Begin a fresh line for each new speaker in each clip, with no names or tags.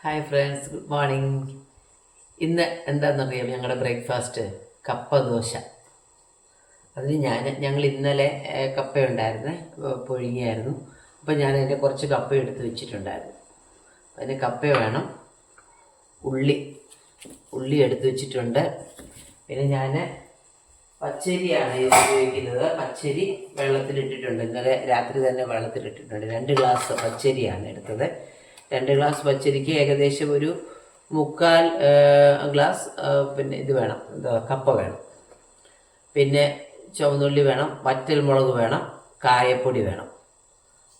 Hi friends good morning ഇന്ന് എന്താണെന്നറിയാം ഞങ്ങളുടെ ബ്രേക്ക്ഫാസ്റ്റ് കപ്പ ദോശ. അതിന് ഞാൻ ഞങ്ങൾ ഇന്നലെ കപ്പ കപ്പയുണ്ടായിരുന്നു ഏ, പുഴുങ്ങിയായിരുന്നു. അപ്പോൾ ഞാൻ അതിന്റെ കുറച്ച് കപ്പ എടുത്ത് വെച്ചിട്ടുണ്ടായിരുന്നു. അതിന് കപ്പ വേണം. ഉള്ളി ഉള്ളി എടുത്ത് വെച്ചിട്ടുണ്ട്. പിന്നെ ഞാൻ പച്ചരിയാണ് ഉപയോഗിക്കുന്നത്. പച്ചരി വെള്ളത്തിലിട്ടിട്ടുണ്ട്. ഇന്നലെ രാത്രി തന്നെ വെള്ളത്തിലിട്ടിട്ടുണ്ട്. രണ്ട് ഗ്ലാസ് പച്ചരിയാണ് എടുത്തത്. രണ്ട് ഗ്ലാസ് പച്ചരിക്ക് ഏകദേശം ഒരു മുക്കാൽ ഗ്ലാസ് പിന്നെ ഇത് വേണം. എന്താ കപ്പ വേണം. പിന്നെ ചുവന്നുള്ളി വേണം വറ്റൽ മുളക് വേണം കായപ്പൊടി വേണം.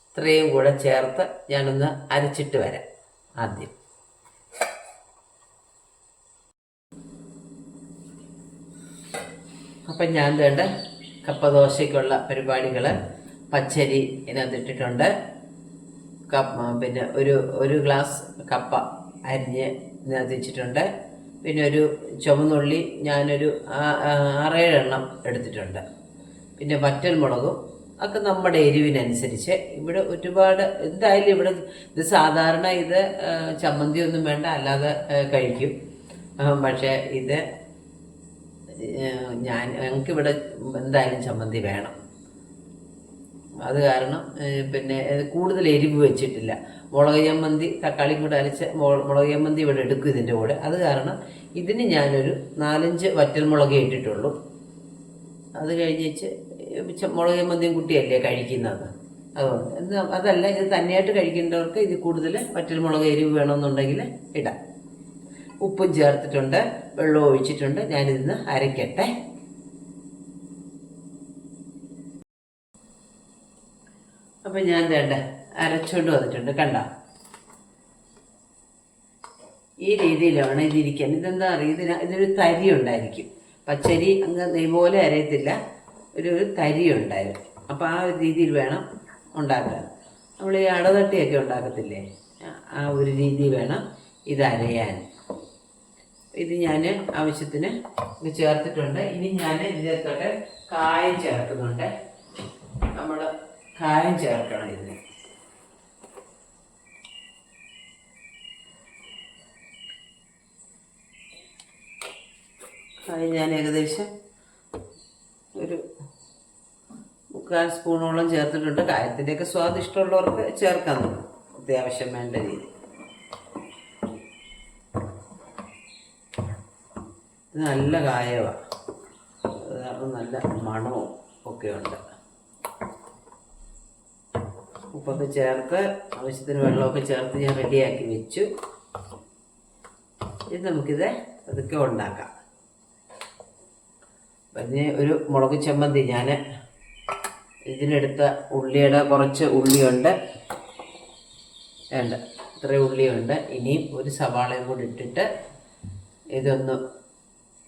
ഇത്രയും കൂടെ ചേർത്ത് ഞാനൊന്ന് അരച്ചിട്ട് വരാം ആദ്യം. അപ്പം ഞാൻ വേണ്ട കപ്പ ദോശയ്ക്കുള്ള പരിപാടികൾ പച്ചരി ഇതിനകത്ത് ഇട്ടിട്ടുണ്ട് കപ്പ പിന്നെ ഒരു ഒരു ഗ്ലാസ് കപ്പ അരിഞ്ഞ് ഇതിനകത്ത് വെച്ചിട്ടുണ്ട്. പിന്നെ ഒരു ചുവന്നുള്ളി ഞാനൊരു ആറേഴെണ്ണം എടുത്തിട്ടുണ്ട്. പിന്നെ വറ്റൽ മുളകും ഒക്കെ നമ്മുടെ എരിവിനനുസരിച്ച് ഇവിടെ ഒരുപാട് എന്തായാലും ഇവിടെ ഇത് സാധാരണ ഇത് ചമ്മന്തി ഒന്നും വേണ്ട അല്ലാതെ കഴിക്കും. പക്ഷേ ഇത് ഞാൻ ഞങ്ങൾക്കിവിടെ എന്തായാലും ചമ്മന്തി വേണം. അത് കാരണം പിന്നെ കൂടുതൽ എരിവ് വെച്ചിട്ടില്ല. മുളക് ചമ്മന്തി തക്കാളി കൂടെ അരച്ച മുളക് ചമ്മന്തി ഇവിടെ എടുക്കും ഇതിന്റെ കൂടെ. അത് കാരണം ഇതിന് ഞാനൊരു നാലഞ്ച് വറ്റൽമുളകേ ഇട്ടിട്ടുള്ളൂ. അത് കഴിഞ്ഞിച്ച് മുളക് ചമ്മന്തിയും കുട്ടിയല്ലേ കഴിക്കുന്നത്? അതുകൊണ്ട് അതല്ല ഇത് തന്നെയായിട്ട് കഴിക്കേണ്ടവർക്ക് ഇത് കൂടുതൽ വറ്റൽമുളക് എരിവ് വേണമെന്നുണ്ടെങ്കിൽ ഇടാം. ഉപ്പും ചേർത്തിട്ടുണ്ട് വെള്ളം ഒഴിച്ചിട്ടുണ്ട്. ഞാനിതിന്ന് അരയ്ക്കട്ടെ. അപ്പം ഞാൻ വേണ്ട അരച്ചുകൊണ്ട് വന്നിട്ടുണ്ട് കണ്ട? ഈ രീതിയിലാണ് ഇതിരിക്കാൻ ഇതെന്താ അറിയ? ഇതിന് ഇതിനൊരു തരി ഉണ്ടായിരിക്കും. പച്ചരി അങ്ങ് നെയ്പോലെ അരയത്തില്ല. ഒരു തരി ഉണ്ടായിരുന്നു അപ്പോൾ ആ ഒരു രീതിയിൽ വേണം ഉണ്ടാക്കാൻ. നമ്മൾ ഈ അടതട്ടിയൊക്കെ ഉണ്ടാക്കത്തില്ലേ? ആ- ഒരു രീതി വേണം ഇത് അരയാൻ. ഇത് ഞാൻ ആവശ്യത്തിന് ചേർത്തിട്ടുണ്ട്. ഇനി ഞാൻ ഇതിനകത്തോട്ട് കായം ചേർക്കുന്നുണ്ട്. നമ്മൾ കായം ചേർക്കണം ഇതിന് അത് ഞാൻ ഏകദേശം ഒരു മുക്കാൽ സ്പൂണോളം ചേർത്തിട്ടുണ്ട്. കായത്തിന്റെയൊക്കെ സ്വാദ് ഇഷ്ടമുള്ളവർക്ക് ചേർക്കാൻ നോക്കും. അത്യാവശ്യം വേണ്ട രീതി. ഇത് നല്ല കായവാ. നല്ല മണവും ഒക്കെ ഉണ്ട് ഉപ്പൊക്കെ ചേർത്ത് ആവശ്യത്തിന് വെള്ളമൊക്കെ ചേർത്ത് ഞാൻ റെഡിയാക്കി വെച്ചു. ഇത് നമുക്കിത് അതൊക്കെ ഉണ്ടാക്കാം. പിന്നെ ഒരു മുളക് ചമ്മന്തി ഞാൻ ഇതിനെടുത്ത ഉള്ളിയുടെ കുറച്ച് ഉള്ളിയുണ്ട്. വേണ്ട ഇത്ര ഉള്ളിയുണ്ട്. ഇനിയും ഒരു സവാളയും കൂടി ഇട്ടിട്ട് ഇതൊന്ന്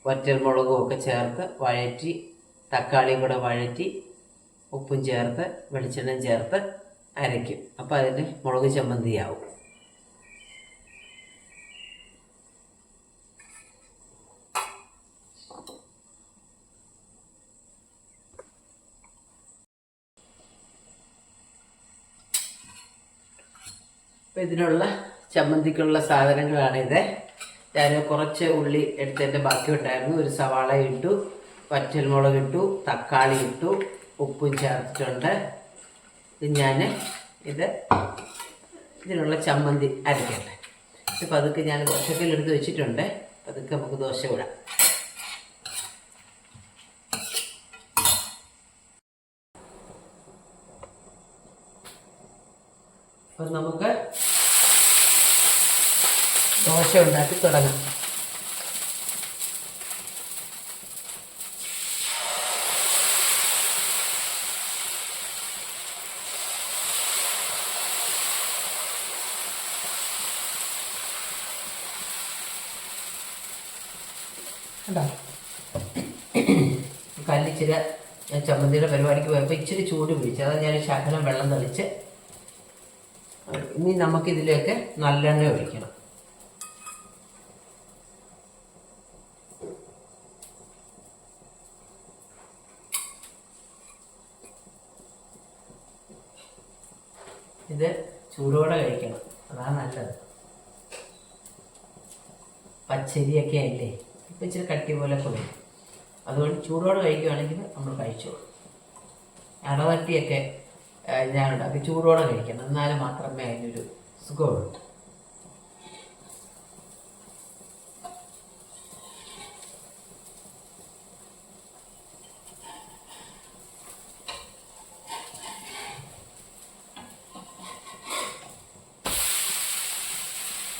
വറ്റൽ മുളകും ഒക്കെ ചേർത്ത് വഴറ്റി തക്കാളിയും കൂടെ വഴറ്റി ഉപ്പും ചേർത്ത് വെളിച്ചെണ്ണയും ചേർത്ത് അരയ്ക്കും. അപ്പോൾ അതിന് മുളക് ചമ്മന്തിയാവും. അപ്പോൾ ഇതിനുള്ള ചമ്മന്തിക്കുള്ള സാധനങ്ങളാണിത് ഞാൻ കുറച്ച് ഉള്ളി എടുത്തതിന്റെ ബാക്കി ഉണ്ടായിരുന്നു. ഒരു സവാള ഇട്ടു വറ്റൽമുളക് ഇട്ടു തക്കാളി ഇട്ടു ഉപ്പും ചേർത്തിട്ടുണ്ട്. ഞാൻ ഇത് ഇതിനുള്ള ചമ്മന്തി അരക്കട്ടെ. ഇത് പതുക്കെ ഞാൻ ദോശക്കൽ എടുത്ത് വെച്ചിട്ടുണ്ട്. പതുക്കെ നമുക്ക് ദോശ വിടാം അപ്പം നമുക്ക് ദോശ ഉണ്ടാക്കി തുടങ്ങാം. കണ്ടോ? കല്ലിച്ചിരി ഞാൻ ചമ്മന്തിയുടെ പരിപാടിക്ക് പോയപ്പോൾ ഇച്ചിരി ചൂട് പിടിച്ചു. അതായത് ഞാൻ ശകലം വെള്ളം തളിച്ച് ഇനി നമുക്കിതിലേക്ക് നല്ലെണ്ണ ഒഴിക്കണം. ഇത് ചൂടോടെ കഴിക്കണം. അതാണ് നല്ലത്. പച്ചരിയൊക്കെ അല്ലേ ഇച്ചിരി കട്ടി പോലെ വരും. അതുകൊണ്ട് ചൂടോടെ കഴിക്കുകയാണെങ്കിൽ നമ്മൾ കഴിച്ചോളൂ. അടവട്ടിയൊക്കെ അത് ചൂടോടെ കഴിക്കണം. എന്നാലും മാത്രമേ അതിനൊരു സുഖമുള്ളൂ.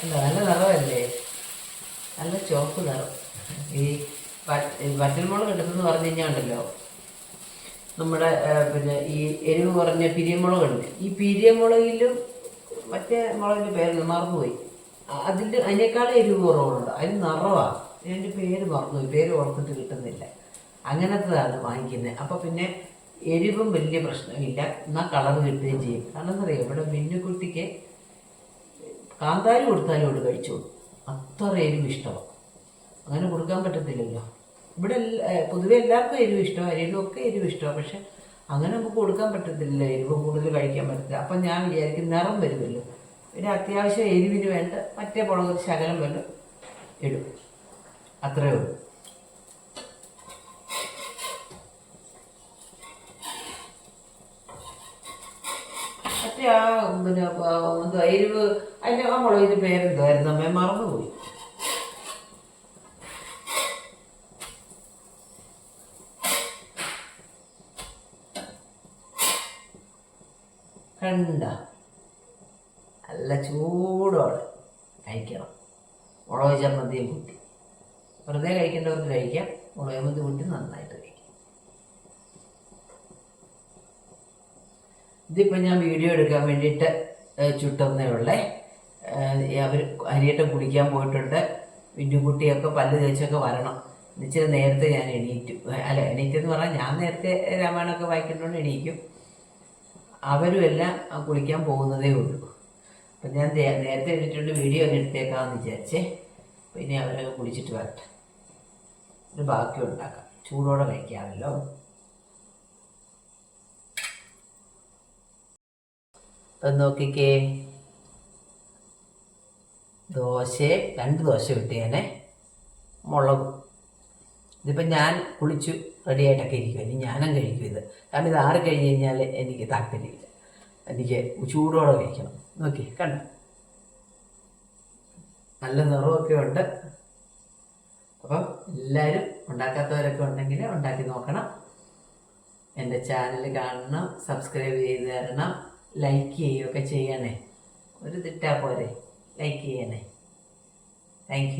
അല്ല നല്ല നിറമല്ലേ നല്ല ചുവപ്പ് നിറം. ഈ വറ്റൽ മുളക് വറ്റൽമുളക് എടുത്തെന്ന് പറഞ്ഞു കഴിഞ്ഞാൽ ഉണ്ടല്ലോ. നമ്മുടെ പിന്നെ ഈ എരിവ് കുറഞ്ഞ പിരിയമുളകുണ്ട് ഈ പിരിയമുളകിലും മറ്റേ മുളകിന്റെ പേര് മറന്നുപോയി. അതിൽ അതിനേക്കാളും എരിവ് കുറവുണ്ട്. അതിന് നിറവാണ് എന്റെ പേര് മറന്നുപോയി. പേര് ഓർത്തിട്ട് കിട്ടുന്നില്ല. അങ്ങനത്തതാണ് വാങ്ങിക്കുന്നത്. അപ്പോൾ പിന്നെ എരിവും വലിയ പ്രശ്നമില്ല. എന്നാൽ കളർ കിട്ടുകയും ചെയ്യും. കാരണം എന്താ ഇവിടെ മിന്നുകുട്ടിക്ക് കാന്താരി കൊടുത്താലും ഇവിടെ കഴിച്ചോളൂ. അത്ര എരിവ് ഇഷ്ടമാണ് അങ്ങനെ കൊടുക്കാൻ പറ്റത്തില്ലല്ലോ. ഇവിടെ പൊതുവെ എല്ലാവർക്കും എരിവ് ഇഷ്ടമാണ് എരിവും ഒക്കെ എരിവ് ഇഷ്ടമാണ് പക്ഷെ അങ്ങനെ നമുക്ക് കൊടുക്കാൻ പറ്റത്തില്ല എരിവ് കൂടുതൽ കഴിക്കാൻ പറ്റത്തില്ല. അപ്പം ഞാൻ വിചാരിക്കും നിറം വരുമല്ലോ. പിന്നെ അത്യാവശ്യം എരിവിന് വേണ്ട മറ്റേ മുളക് ശകലം വല്ലതും ഇടും. അത്രയേ ഉള്ളൂ. മറ്റേ ആ പിന്നെ എരിവ് അതിന്റെ ആ മുളകിന്റെ പേരെന്തായിരുന്നു അമ്മയെ മറന്നുപോയി. കണ്ട നല്ല ചൂടോടെ കഴിക്കണം. മുളക് ചമ്മന്തിയും കൂട്ടി. വെറുതെ കഴിക്കേണ്ടവർക്ക് കഴിക്കാം. മുളക് ചമ്മന്തി കൂട്ടി നന്നായിട്ട് കഴിക്കാം. ഇതിപ്പോൾ ഞാൻ വീഡിയോ എടുക്കാൻ വേണ്ടിയിട്ട് ചുട്ടുന്നേ ഉള്ളേ. അവർ അരിയട്ട കുടിക്കാൻ പോയിട്ടുണ്ട്. വിന്നുകുട്ടിയൊക്കെ പല്ല് തേച്ചൊക്കെ വരണം. ഇച്ചിരി നേരത്തെ ഞാൻ എണീറ്റു. അല്ല എണീറ്റെന്ന് പറഞ്ഞാൽ ഞാൻ നേരത്തെ രാമായണമൊക്കെ വായിക്കുന്നതുകൊണ്ട് എണീക്കും. അവരും കുളിക്കാൻ പോകുന്നതേ ഉള്ളൂ. അപ്പം ഞാൻ നേരത്തെ എഴുതിയിട്ടുണ്ട് വീഡിയോ ഒന്ന് എടുത്തേക്കാമെന്ന് വിചാരിച്ചേ. പിന്നെ അവരൊക്കെ കുളിച്ചിട്ട് വരട്ടെ. ഒരു ബാക്കി ഉണ്ടാക്കാം. ചൂടോടെ കഴിക്കാമല്ലോ. അപ്പം നോക്കിക്കേ. ദോശ രണ്ട് ദോശ കിട്ടിയേനെ. മുളകും. ഇതിപ്പോൾ ഞാൻ കുളിച്ചു റെഡിയായിട്ടൊക്കെ ഇരിക്കും ഇനി ഞാനും കഴിക്കും ഇത്. കാരണം ഇത് ആറ് കഴിഞ്ഞ് കഴിഞ്ഞാൽ എനിക്ക് താല്പര്യമില്ല. എനിക്ക് ചൂടോടെ കഴിക്കണം. നോക്കി കണ്ട? നല്ല നിറമൊക്കെ ഉണ്ട്. അപ്പം എല്ലാവരും ഉണ്ടാക്കാത്തവരൊക്കെ ഉണ്ടെങ്കിൽ ഉണ്ടാക്കി നോക്കണം. എന്റെ ചാനൽ കാണണം സബ്സ്ക്രൈബ് ചെയ്ത് തരണം ലൈക്ക് ചെയ്യുകയൊക്കെ ചെയ്യണേ. ഒരു തിട്ടാ പോരെ. ലൈക്ക് ചെയ്യണേ. താങ്ക്